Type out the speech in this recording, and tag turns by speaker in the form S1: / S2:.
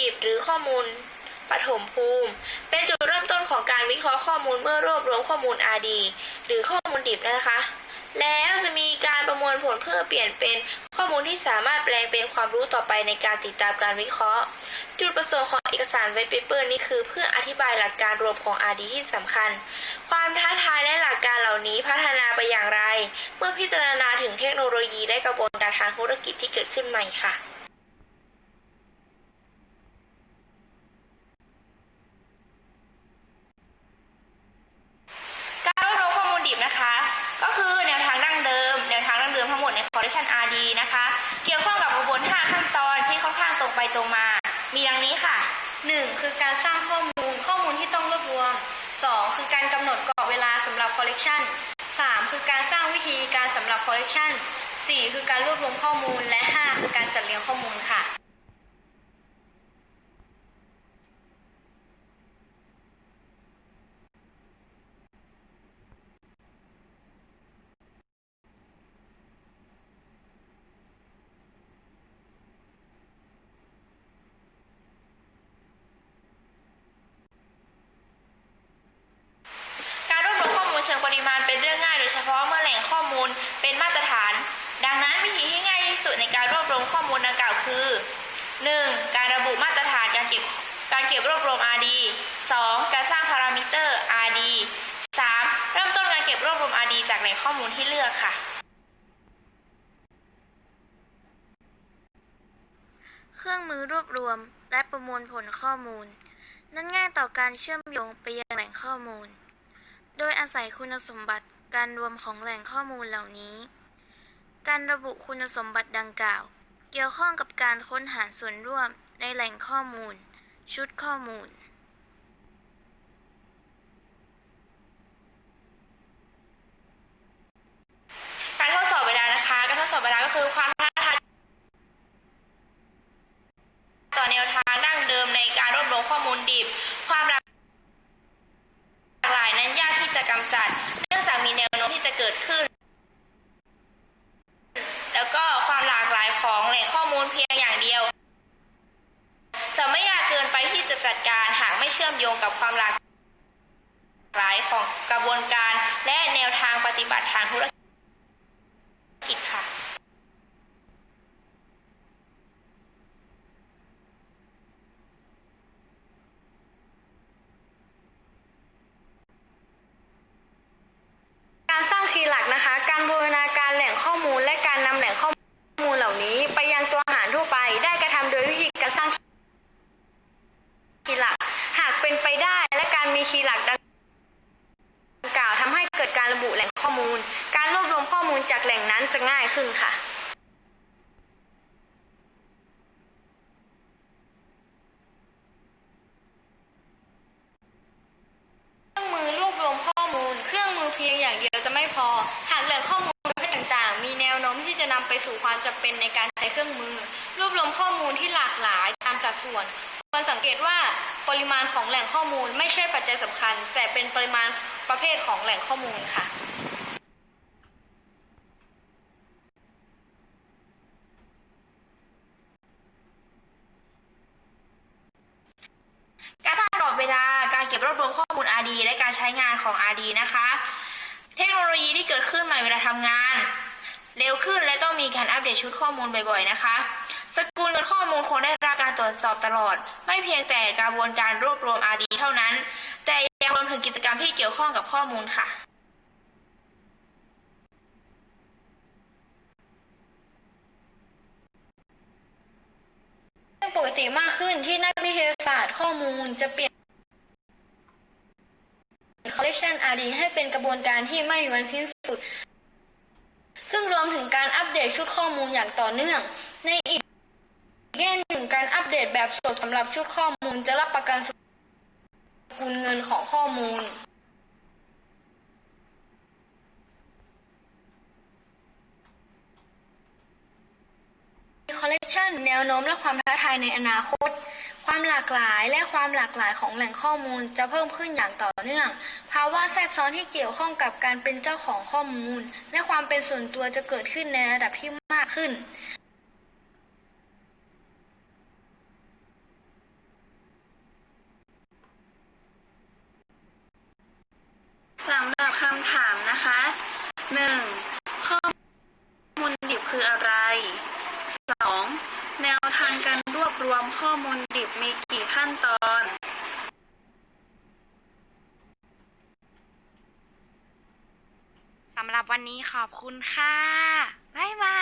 S1: ดิบหรือข้อมูลปฐมภูมิ เป็นจุดเริ่มต้นของการวิเคราะห์ข้อมูลเมื่อรวบรวมข้อมูล RD หรือข้อมูลดิบนะคะ แล้วจะมีการประมวลผลเพื่อเปลี่ยนเป็นข้อมูลที่สามารถแปลงเป็นความรู้ต่อไปในการติดตามการวิเคราะห์ จุดประสงค์ของเอกสารไวเปเปอร์นี้คือเพื่ออธิบายหลักการรวมของ RD ที่สำคัญ ความท้าทายและหลักการเหล่านี้พัฒนาไปอย่างไร เมื่อพิจารณาถึงเทคโนโลยีและกระบวนการทางธุรกิจที่เกิดขึ้นใหม่ค่ะ การรวบรวมข้อมูลดิบนะคะ ก็คือแนวทางดั้งเดิม แนวทางดั้งเดิมทั้งหมดใน Collection RD นะคะ เกี่ยวข้องกับกระบวน5ขั้นตอนที่ค่อนข้างตรง ไปตรงมา มีดังนี้ค่ะ
S2: 1. คือการสร้างข้อมูลข้อมูลที่ต้องรวบรวม 2. คือการกำหนดกรอบเวลาสำหรับคอลเลกชัน 3. คือการสร้างวิธีการสำหรับคอลเลกชัน 4. คือการรวบรวมข้อมูลและ 5. คือการจัดเรียงข้อมูลค่ะ
S1: การรวบรวมข้อมูลเชิงปริมาณเป็นเรื่องง่ายโดยเฉพาะเมื่อแหล่งข้อมูล เป็นมาตรฐาน ดังนั้นวิธีที่ง่ายที่สุดในการรวบรวมข้อมูลดังกล่าวคือ 1. การระบุมาตรฐานการเก็บการเก็บรวบรวม RD 2. การสร้างพารามิเตอร์ RD 3. เริ่มต้นการเก็บรวบรวม RD จากแหล่งข้อมูลที่เลือกค่ะ
S3: เครื่องมือรวบรวมและประมวลผลข้อมูล นั้นง่ายต่อการเชื่อมโยงไปยังแหล่งข้อมูล โดยอาศัยคุณสมบัติ การรวมของแหล่งข้อมูลเหล่านี้ การระบุคุณสมบัติดังกล่าว เกี่ยวข้องกับการค้นหาส่วนร่วมในแหล่งข้อมูล ชุดข้อมูล
S1: การทดสอบเวลานะคะ การทดสอบเวลาก็คือความท้าทายต่อแนวทางดั้งเดิมในการรวบรวมข้อมูลดิบ ความหลากหลายนั้นยากที่จะกำจัด ที่จะเกิดขึ้น แล้วก็ความหลากหลายของแหล่งข้อมูลเพียงอย่างเดียว จะไม่ยากเกินไปที่จะจัดการหากไม่เชื่อมโยงกับความหลากหลายของกระบวนการและแนวทางปฏิบัติทางธุรกิจค่ะ
S2: การสร้างคีย์หลักนะคะ การบูรณาการแหล่งข้อมูล และการนำแหล่งข้อมูลเหล่านี้ ไปยังตัวหารทั่วไป ได้กระทำโดยวิธีการสร้างคีย์หลัก หากเป็นไปได้และการมีคีย์หลักดังกล่าวทำให้เกิดการระบุแหล่งข้อมูล การรวบรวมข้อมูล จากแหล่งนั้นจะง่ายขึ้นค่ะเครื่องมือรวบรวมข้อมูลเครื่องมือเพียงอย่างเดียวจะไม่พอ หากแหล่งข้อมูลประเภทต่างๆ มีแนวโน้มที่จะนำไปสู่ความจำเป็นในการใช้เครื่องมือ รวบรวมข้อมูลที่หลากหลายตามสัดส่วนควรสังเกตว่าปริมาณของแหล่งข้อมูลไม่ใช่ปัจจัยสำคัญ แต่เป็นปริมาณประเภทของแหล่งข้อมูลค่ะ
S1: การสร้างกรอบเวลา การเก็บรวบรวมข้อมูล RD และการใช้งานของ RD นะคะ เทคโนโลยีที่เกิดขึ้นใหม่เวลาทำงาน เร็วขึ้นและต้องมีการอัปเดตชุดข้อมูลบ่อยๆ นะคะ สกุลเงินข้อมูลคงได้รับการตรวจสอบตลอด ไม่เพียงแต่กระบวนการรวบรวม RD เท่านั้น แต่ยังรวมถึงกิจกรรมที่เกี่ยวข้องกับข้อมูลค่ะ
S2: ปกติมากขึ้นที่นักวิทยาศาสตร์ข้อมูลจะเปลี่ยน collection RD ให้เป็นกระบวนการที่ไม่มีวันสิ้นสุด ซึ่งรวมถึงการอัปเดตชุดข้อมูลอย่างต่อเนื่อง ในอีกแง่หนึ่งการอัปเดตแบบสดสำหรับชุดข้อมูลจะรับประกันสกุลเงินของข้อมูล collection แนวโน้มและความท้าทายในอนาคต ความหลากหลายและความหลากหลายของแหล่งข้อมูลจะเพิ่มขึ้นอย่างต่อเนื่อง ภาวะแทรกซ้อนที่เกี่ยวข้องกับการเป็นเจ้าของข้อมูล และความเป็นส่วนตัวจะเกิดขึ้นในระดับที่มากขึ้น
S4: สำหรับคำถามนะคะ 1. ข้อมูลดิบคืออะไร 2. แนวทางการรวบรวมข้อ มีกี่ขั้นตอน สำหรับวันนี้ขอบคุณค่ะ บ๊ายบาย